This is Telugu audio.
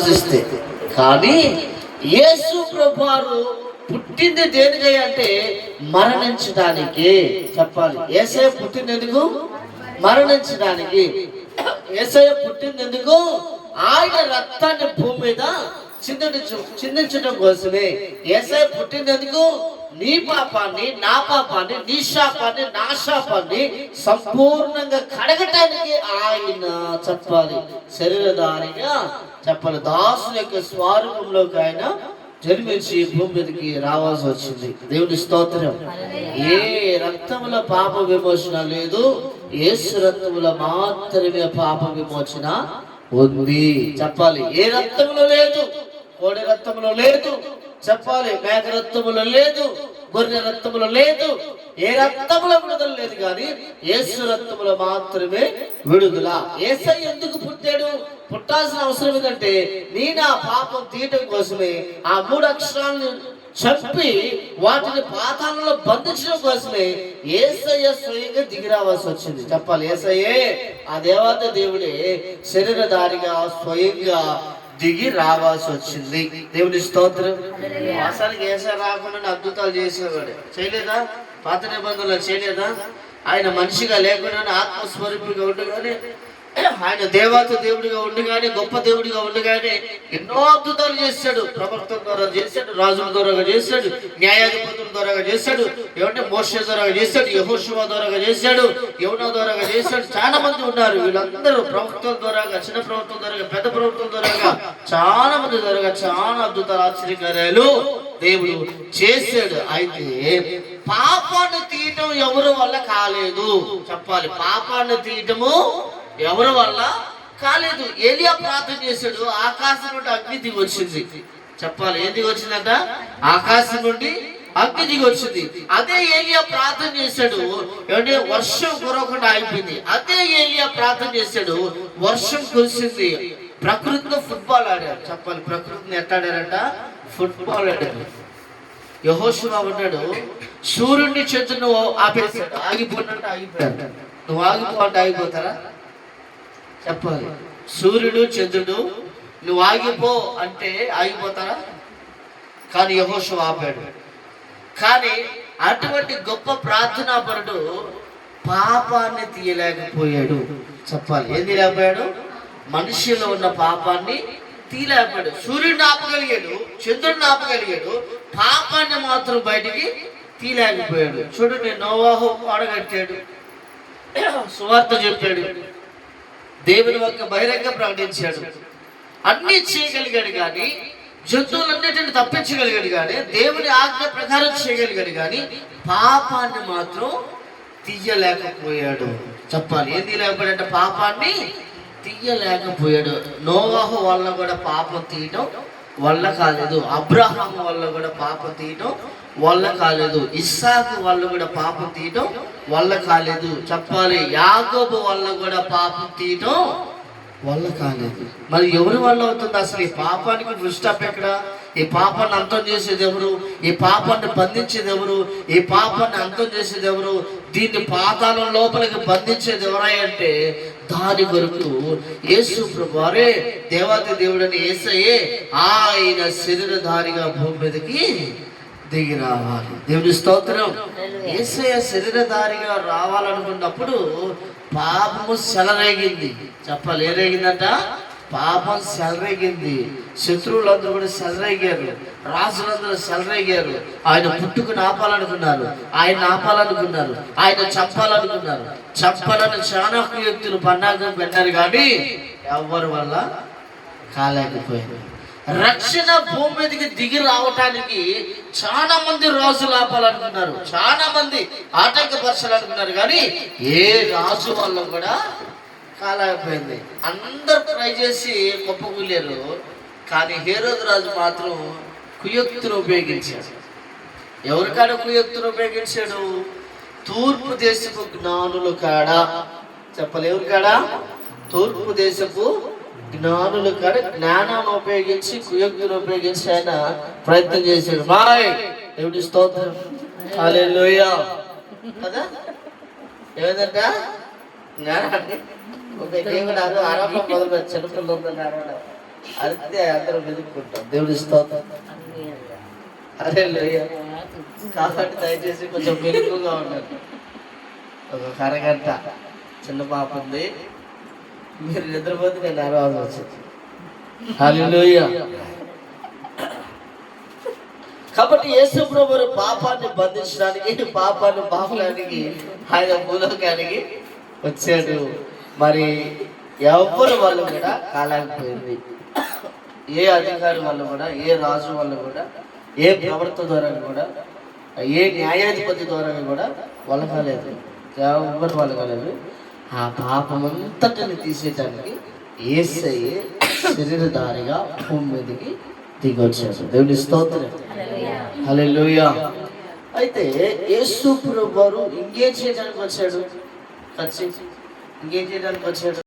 ఆలోచిస్తే కానీ యేసు ప్రభువారు పుట్టింది దేనికై అంటే మరణించడానికి చెప్పాలి. ఏసయ పుట్టింది ఎందుకు? మరణించడానికి. ఏసయ పుట్టింది ఎందుకు? ఆయన రక్తాన్ని భూమి మీద చిందించు చిందించడం కోసమే. ఏసయ పుట్టింది ఎందుకు? నీ పాపాన్ని నా పాపాన్ని నీ శాపాన్ని నా శాపాన్ని సంపూర్ణంగా కడగటానికి ఆయన చెప్పాలి. శరీరధారిగా చెప్పాలి. దాసు యొక్క స్వరూపంలోకి ఆయన జన్మించి భూమి మీదకి రావాల్సి వచ్చింది. దేవుని స్తోత్రం. ఏ రక్తముల పాప విమోచన లేదు. ఏసు రక్తముల మాత్రమే పాప విమోచన ఉంది. చెప్పాలి. ఏ రక్తములో లేదు? కోడి రక్తములో లేదు. చెప్పాలి. మేక రక్తములో లేదు. గొర్రె రక్తములో లేదు. ఏ రక్తముల విడుదల లేదు కానీ ఏసు రక్తములో మాత్రమే విడుదల. ఏసై ఎందుకు పుట్టాడు? పుట్టాల్సిన అవసరం ఏంటంటే నీ నా పాపం తీయటం కోసమే ఆ మూడు అక్షరాలను చంపి వాటిని పాతాళంలో బంధించడం కోసమే ఏసయ్య స్వయంగా దిగి రావాల్సి వచ్చింది. చెప్పాలి ఏసయ్యే ఆ దేవత దేవుడే శరీరధారిగా స్వయంగా దిగి రావాల్సి వచ్చింది. దేవుని స్తోత్రం. వాసానికి ఏసా రాకుండా అద్భుతాలు చేసేవాడు. చేయలేదా? పాత నిబంధనలు చేయలేదా? ఆయన మనిషిగా లేకుండా ఆత్మస్వరూపిగా ఉండగానే ఆయన దేవాత దేవుడిగా ఉండి కానీ గొప్ప దేవుడిగా ఉండి కానీ ఎన్నో అద్భుతాలు చేశాడు. ప్రభుత్వం ద్వారా చేశాడు రాజుల ద్వారా చేశాడు న్యాయాధిపతుల ద్వారా చేశాడు ఏమంటే మోర్ష ద్వారా చేశాడు యహోశివ ద్వారా చేశాడు యమున ద్వారా చేశాడు. చాలా మంది ఉన్నారు. వీళ్ళందరూ ప్రభుత్వం ద్వారా చిన్న ప్రభుత్వం ద్వారా పెద్ద ప్రభుత్వం ద్వారా చాలా మంది ద్వారా చాలా అద్భుతాలు ఆశ్చర్యకార్యాలు దేవుడు చేశాడు. అయితే పాపాన్ని తీయటం ఎవరు వల్ల కాలేదు? చెప్పాలి. పాపాన్ని తీయటము ఎవరి వల్ల? కాలేదు. ఏలియా ప్రార్థన చేశాడు. ఆకాశం నుండి అగ్ని దిగి వచ్చింది చెప్పాలి. ఏం దిగి వచ్చిందంట ఆకాశం నుండి అగ్ని దిగి వచ్చింది అదే ఏలియా ప్రార్థన చేశాడు. ఏమంటే వర్షం కురవకుండా ఆగిపోయింది. అదే ఏలియా ప్రార్థన చేశాడు. వర్షం కురిసింది. ప్రకృతిలో ఫుట్బాల్ ఆడారు. చెప్పాలి. ప్రకృతిని ఎట్లా ఆడారంట? ఫుట్బాల్ ఆడారు. యహోశివ ఉన్నాడు. సూర్యుడిని నువ్వు ఆపేశాడు. ఆగిపోయినట్టు ఆగిపోయాడు. నువ్వు ఆగిపోతే ఆగిపోతారా? చెప్పాలి. సూర్యుడు చంద్రుడు నువ్వు ఆగిపో అంటే ఆగిపోతారా? కానీ యహోశివ ఆపాడు. కానీ అటువంటి గొప్ప ప్రార్థనా పరుడు పాపాన్ని తీయలేకపోయాడు. చెప్పాలి. ఏం తీయలేకపోయాడు? మనిషిలో ఉన్న పాపాన్ని తీయలేకపోయాడు. సూర్యుడిని ఆపగలిగాడు చంద్రుడిని ఆపగలిగాడు పాపాన్ని మాత్రం బయటికి తీయలేకపోయాడు. చూడండి నోవాహు అడగట్టాడు సువార్త చెప్పాడు. దేవుని యొక్క బహిరంగ ప్రకటించాడు అన్ని చేయగలిగాడు కానీ జంతువులన్నిటిని తప్పించగలిగాడు కానీ దేవుని ఆజ్ఞ ప్రకారం చేయగలిగాడు కానీ పాపాన్ని మాత్రం తీయలేకపోయాడు. చెప్పాలి ఏం తీయలేకపోయాడంటే పాపాన్ని తీయలేకపోయాడు. నోవాహు వల్ల కూడా పాపం తీయడం వల్ల కాలేదు. అబ్రహాం వల్ల కూడా పాపం తీయడం వల్ల కాలేదు. ఇస్సాకు వల్ల కూడా పాపం తీయటం వల్ల కాలేదు. చెప్పాలి యాగోబు వల్ల కూడా పాపం తీయటం వల్ల కాలేదు. మరి ఎవరి వల్ల అవుతుంది అసలు? ఈ పాపానికి దృష్టాప్ ఎక్కడ? ఈ పాపాన్ని అంతం చేసేది ఎవరు? ఈ పాపాన్ని బంధించేది ఎవరు? ఈ పాపాన్ని అంతం చేసేది ఎవరు? దీన్ని పాతాళం లోపలికి బంధించేది ఎవరై అంటే దాని కొరకు యేసు ప్రభువారే దేవాతి దేవుడని ఏసయే ఆయన శరీరధారిగా భూమి మీదకి దిగి రావాలి. దేవుని స్తోత్రం. ఏసయ శరీరధారిగా రావాలనుకున్నప్పుడు పాపము సెలరేగింది. చెప్పాలి ఏ రేగిందంట పాపం సెలరేగింది. శత్రువులందరూ కూడా సెలరేగారు. రాజులందరూ సెలరేగారు. ఆయన పుట్టుకుని ఆపాలనుకున్నారు ఆయన ఆపాలనుకున్నారు ఆయన చంపాలనుకున్నారు. చంపాలని చాలా వ్యక్తులు పన్నాగం పెట్టారు కానీ ఎవరి వల్ల కాలేకపోయింది రక్షణ భూమి మీదకి దిగి రావటానికి చాలా మంది రాజులు ఆపాలనుకున్నారు చాలా మంది ఆటంకపరచాలనుకున్నారు కానీ ఏ రాజు వల్ల కూడా కాలేకపోయింది. అందరు ట్రై చేసి గొప్పకూలేరు కానీ హేరోదు రాజు మాత్రం కుయుక్తును ఉపయోగించాడు. ఎవరికాడ కాడ ఉపయోగించాడు? తూర్పు దేశపు జ్ఞానులు కాడ. చెప్పలేవు కాడా? తూర్పు దేశపు జ్ఞానులు కానీ జ్ఞానాన్ని ఉపయోగించి కుయుక్తును ఉపయోగించి ఆయన ప్రయత్నం చేశాడు. మాయ్ దేవుడి స్తోత్రం. హల్లెలూయా. కదా? ఏదంట జ్ఞానాన్ని? ఒక మొదలు చిన్నపిల్లలు ఉందని అరవడం అందరం వెతుక్కుంటాం. దేవుడి స్తోత్రం. అరే లోయ కాబట్టి దయచేసి కొంచెం మెలుగుగా ఉండండి. ఒక అరగంట. చిన్న పాప ఉంది. మీరు నిద్రపోతే నేను అరవాలి వచ్చింది. కాబట్టి యేసు ప్రభువు పాపాన్ని బంధించడానికి పాపాన్ని బాపడానికి ఆయన భూలోకానికి వచ్చాడు. మరి ఎవరి వల్ల కూడా కాలేకపోయింది ఏ అధికారి వల్ల కూడా ఏ రాజు వల్ల కూడా ఏ ప్రవర్త ద్వారా కూడా ఏ న్యాయాధిపతి ద్వారా కూడా వల్ల కాలేదు. ఎవరి వల్ల కాలేదు. ఆ పాపమంతటిని తీసేయడానికి ఏసయ్యే శరీరధారిగా భూమి మీదకి దిగి వచ్చాడు దేవుని స్తోత్రం. హల్లెలూయా అయితే యేసు ప్రభువారు ఇంకేం చేయడానికి వచ్చాడు? కలిసి ఇంకేం చేయడానికి వచ్చాడు?